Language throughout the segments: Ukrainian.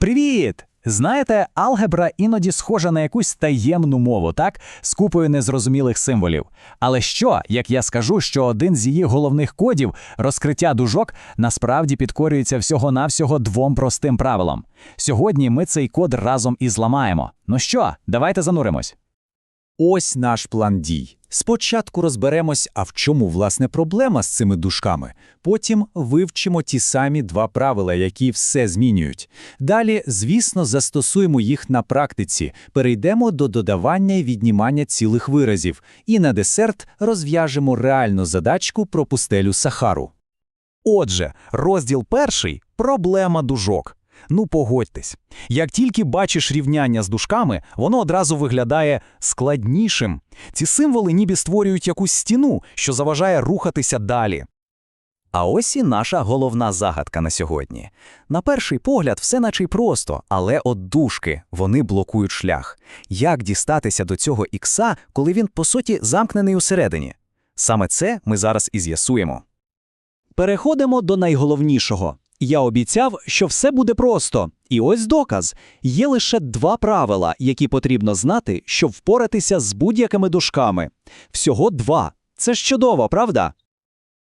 Привіт! Знаєте, алгебра іноді схожа на якусь таємну мову, так? З купою незрозумілих символів. Але що, як я скажу, що один з її головних кодів розкриття дужок насправді підкорюється всього-навсього двом простим правилам. Сьогодні ми цей код разом і зламаємо. Ну що, давайте зануримось. Ось наш план дій. Спочатку розберемось, а в чому власне проблема з цими дужками. Потім вивчимо ті самі два правила, які все змінюють. Далі, звісно, застосуємо їх на практиці, перейдемо до додавання і віднімання цілих виразів, і на десерт розв'яжемо реальну задачку про пустелю Сахару. Отже, розділ перший проблема дужок. Ну, погодьтесь, як тільки бачиш рівняння з дужками, воно одразу виглядає складнішим. Ці символи ніби створюють якусь стіну, що заважає рухатися далі. А ось і наша головна загадка на сьогодні. На перший погляд, все наче й просто, але от дужки, вони блокують шлях. Як дістатися до цього ікса, коли він, по суті, замкнений усередині? Саме це ми зараз і з'ясуємо. Переходимо до найголовнішого. Я обіцяв, що все буде просто. І ось доказ. Є лише два правила, які потрібно знати, щоб впоратися з будь-якими дужками. Всього два. Це ж чудово, правда?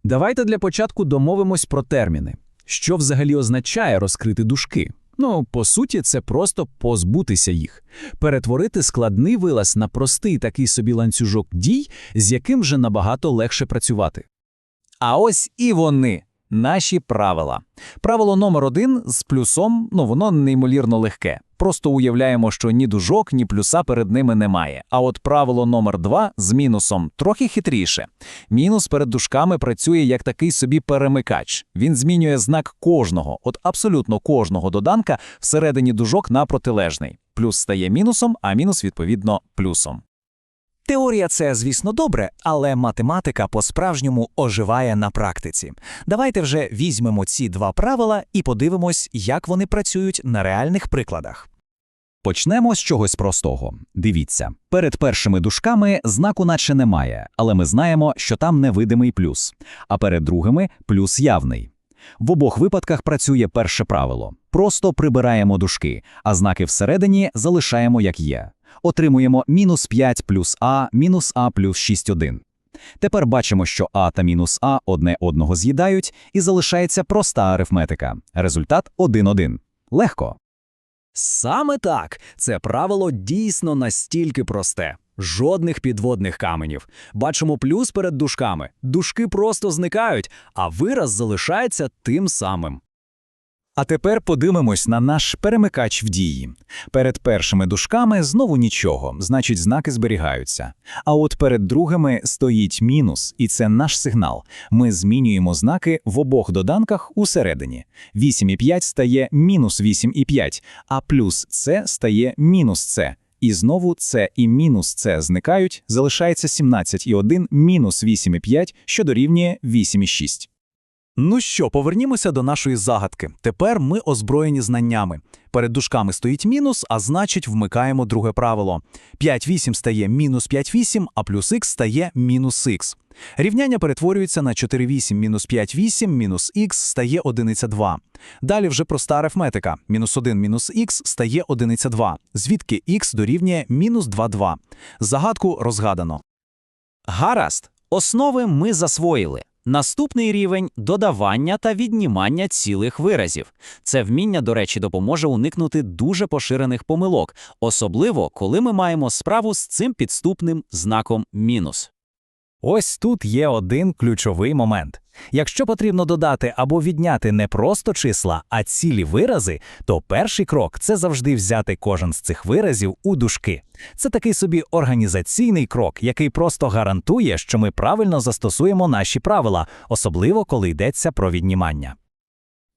Давайте для початку домовимось про терміни. Що взагалі означає розкрити дужки? Ну, по суті, це просто позбутися їх, перетворити складний вилаз на простий такий собі ланцюжок дій, з яким вже набагато легше працювати. А ось і вони. Наші правила. Правило номер один з плюсом, ну воно неймовірно легке. Просто уявляємо, що ні дужок, ні плюса перед ними немає. А от правило номер два з мінусом трохи хитріше. Мінус перед дужками працює як такий собі перемикач. Він змінює знак кожного, от абсолютно кожного доданка всередині дужок на протилежний. Плюс стає мінусом, а мінус відповідно плюсом. Теорія це, звісно, добре, але математика по-справжньому оживає на практиці. Давайте вже візьмемо ці два правила і подивимось, як вони працюють на реальних прикладах. Почнемо з чогось простого. Дивіться, перед першими дужками знаку наче немає, але ми знаємо, що там невидимий плюс, а перед другими плюс явний. В обох випадках працює перше правило: просто прибираємо дужки, а знаки всередині залишаємо як є. Отримуємо мінус 5 плюс а мінус а плюс 6,1. Тепер бачимо, що а та мінус а одне одного з'їдають, і залишається проста арифметика. Результат 1,1. Легко. Саме так, це правило дійсно настільки просте. Жодних підводних каменів. Бачимо плюс перед дужками. Дужки просто зникають, а вираз залишається тим самим. А тепер подивимось на наш перемикач в дії. Перед першими дужками знову нічого, значить, знаки зберігаються. А от перед другими стоїть мінус, і це наш сигнал. Ми змінюємо знаки в обох доданках усередині. 8,5 стає мінус 8,5, а плюс С стає мінус С. І знову С і мінус С зникають, залишається 17,1 мінус 8,5, що дорівнює 8,6. Ну що, повернімося до нашої загадки. Тепер ми озброєні знаннями. Перед дужками стоїть мінус, а значить, вмикаємо друге правило. 5,8 стає мінус 5,8, а плюс х стає мінус х. Рівняння перетворюється на 4,8 мінус 5,8 мінус х стає 1,2. Далі вже проста арифметика. Мінус 1 мінус х стає 1,2, звідки х дорівнює мінус 2,2. Загадку розгадано. Гаразд, основи ми засвоїли. Наступний рівень додавання та віднімання цілих виразів. Це вміння, до речі, допоможе уникнути дуже поширених помилок, особливо коли ми маємо справу з цим підступним знаком мінус. Ось тут є один ключовий момент. Якщо потрібно додати або відняти не просто числа, а цілі вирази, то перший крок це завжди взяти кожен з цих виразів у дужки. Це такий собі організаційний крок, який просто гарантує, що ми правильно застосуємо наші правила, особливо коли йдеться про віднімання.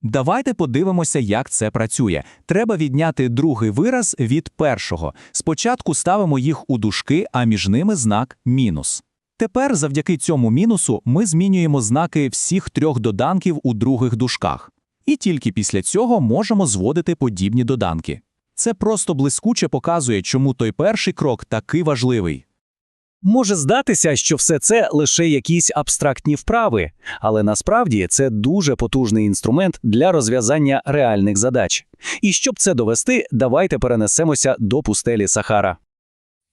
Давайте подивимося, як це працює. Треба відняти другий вираз від першого. Спочатку ставимо їх у дужки, а між ними знак мінус. Тепер завдяки цьому мінусу ми змінюємо знаки всіх трьох доданків у других дужках. І тільки після цього можемо зводити подібні доданки. Це просто блискуче показує, чому той перший крок такий важливий. Може здатися, що все це лише якісь абстрактні вправи, але насправді це дуже потужний інструмент для розв'язання реальних задач. І щоб це довести, давайте перенесемося до пустелі Сахара.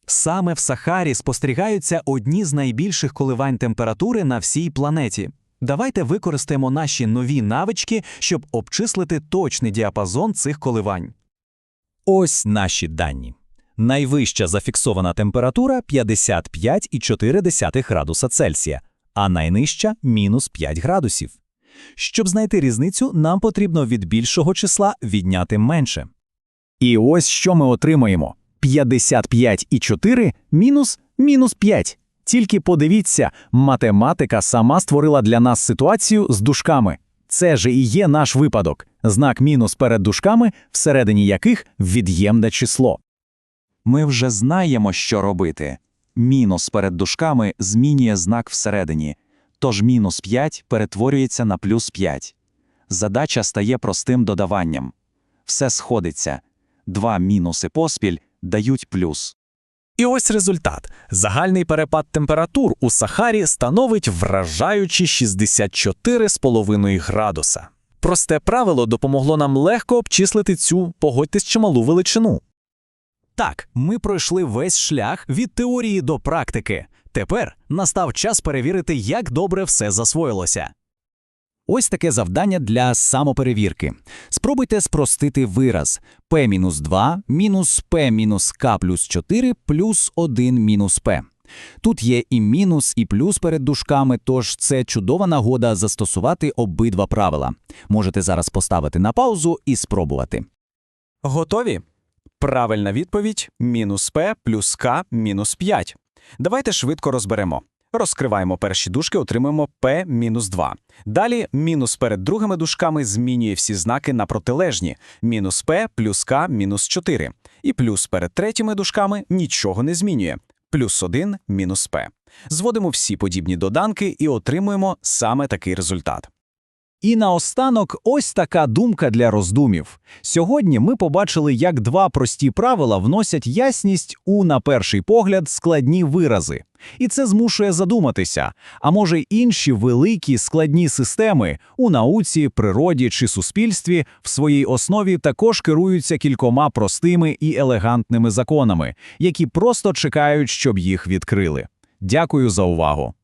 Саме в Сахарі спостерігаються одні з найбільших коливань температури на всій планеті. Давайте використаємо наші нові навички, щоб обчислити точний діапазон цих коливань. Ось наші дані. Найвища зафіксована температура 55,4 градуса Цельсія, а найнижча – мінус 5 градусів. Щоб знайти різницю, нам потрібно від більшого числа відняти менше. І ось що ми отримаємо. 55,4 мінус мінус 5. Тільки подивіться, математика сама створила для нас ситуацію з дужками. Це же і є наш випадок. Знак мінус перед дужками, всередині яких від'ємне число. Ми вже знаємо, що робити. Мінус перед дужками змінює знак всередині, тож мінус 5 перетворюється на плюс 5. Задача стає простим додаванням. Все сходиться. Два мінуси поспіль дають плюс. І ось результат. Загальний перепад температур у Сахарі становить вражаючі 64,5 градуса. Просте правило допомогло нам легко обчислити цю, погодьтесь, чималу величину. Так, ми пройшли весь шлях від теорії до практики. Тепер настав час перевірити, як добре все засвоїлося. Ось таке завдання для самоперевірки. Спробуйте спростити вираз p-2 мінус p мінус k плюс 4 плюс 1 мінус p. Тут є і мінус, і плюс перед дужками, тож це чудова нагода застосувати обидва правила. Можете зараз поставити на паузу і спробувати. Готові? Правильна відповідь мінус П плюс К мінус 5. Давайте швидко розберемо. Розкриваємо перші дужки, отримуємо P мінус 2. Далі мінус перед другими дужками змінює всі знаки на протилежні. Мінус P плюс К мінус 4. І плюс перед третіми дужками нічого не змінює. Плюс 1 мінус P. Зводимо всі подібні доданки і отримуємо саме такий результат. І наостанок ось така думка для роздумів. Сьогодні ми побачили, як два прості правила вносять ясність у, на перший погляд, складні вирази. І це змушує задуматися, а може інші великі складні системи у науці, природі чи суспільстві в своїй основі також керуються кількома простими і елегантними законами, які просто чекають, щоб їх відкрили. Дякую за увагу.